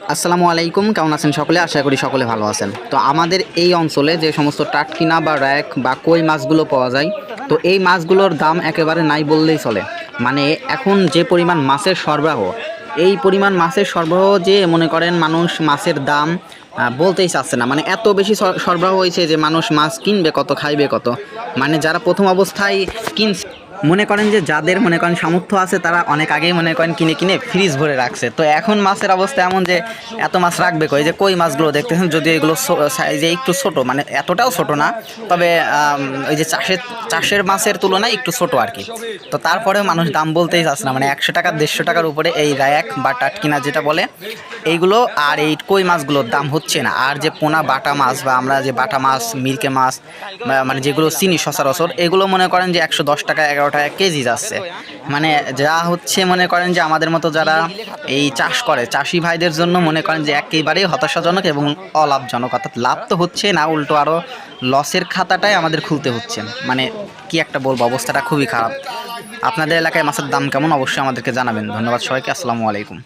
আসসালামু আলাইকুম, কেমন আছেন সকলে? আশা করি সকলে ভালো আছেন। তো আমাদের এই অঞ্চলে যে সমস্ত টাটকিনা বা র্যাক বা কই মাছগুলো পাওয়া যায়, তো এই মাছগুলোর দাম একেবারে নাই বললেই চলে। মানে এখন যে পরিমাণ মাছের সরবরাহ, এই পরিমাণ মাছের সরবরাহ যে মনে করেন মানুষ মাছের দাম বলতেই চাচ্ছে না। মানে এত বেশি সর- সরবরাহ হয়েছে যে মানুষ মাছ কিনবে কত, খাইবে কত। মানে যারা প্রথম অবস্থায় কিনছে মনে করেন যে যাদের মনে করেন সামর্থ্য আছে, তারা অনেক আগেই মনে করেন কিনে কিনে ফ্রিজ ভরে রাখছে। তো এখন মাছের অবস্থা এমন যে এত মাছ রাখবে কই? যে কই মাছগুলো দেখতেছেন? যদি এগুলো সাইজে একটু ছোট মানে এতটাও ছোট না, তবে ওই যে চাষের চাষের মাছের তুলনায় একটু ছোট আর কি। তো তারপরেও মানুষ দাম বলতেই চাচ্ছে না মানে একশো টাকা, দেড়শো টাকার উপরে এই রায়াক বা টাটকিনা যেটা বলে এইগুলো আর এই কই মাছগুলোর দাম হচ্ছে না। আর যে পোনা বাটা মাছ বা আমরা যে বাটা মাছ, মিরকে মাছ মানে যেগুলো চিনি সচরাচর, এগুলো মনে করেন যে একশো দশ টাকা, এগারো টাকা কেজি যাচ্ছে। মানে যা হচ্ছে মনে করেন যে আমাদের মতো যারা এই চাষ করে, চাষি ভাইদের জন্য মনে করেন যে একেবারেই হতাশাজনক এবং অলাভজনক। অর্থাৎ লাভ তো হচ্ছে না, উল্টো আরও লসের খাতাটাই আমাদের খুলতে হচ্ছে। মানে কি একটা বলব, অবস্থাটা খুবই খারাপ। আপনাদের এলাকায় মাছের দাম কেমন? অবশ্যই আমাদেরকে জানাবেন। ধন্যবাদ সবাইকে, আসসালামু আলাইকুম।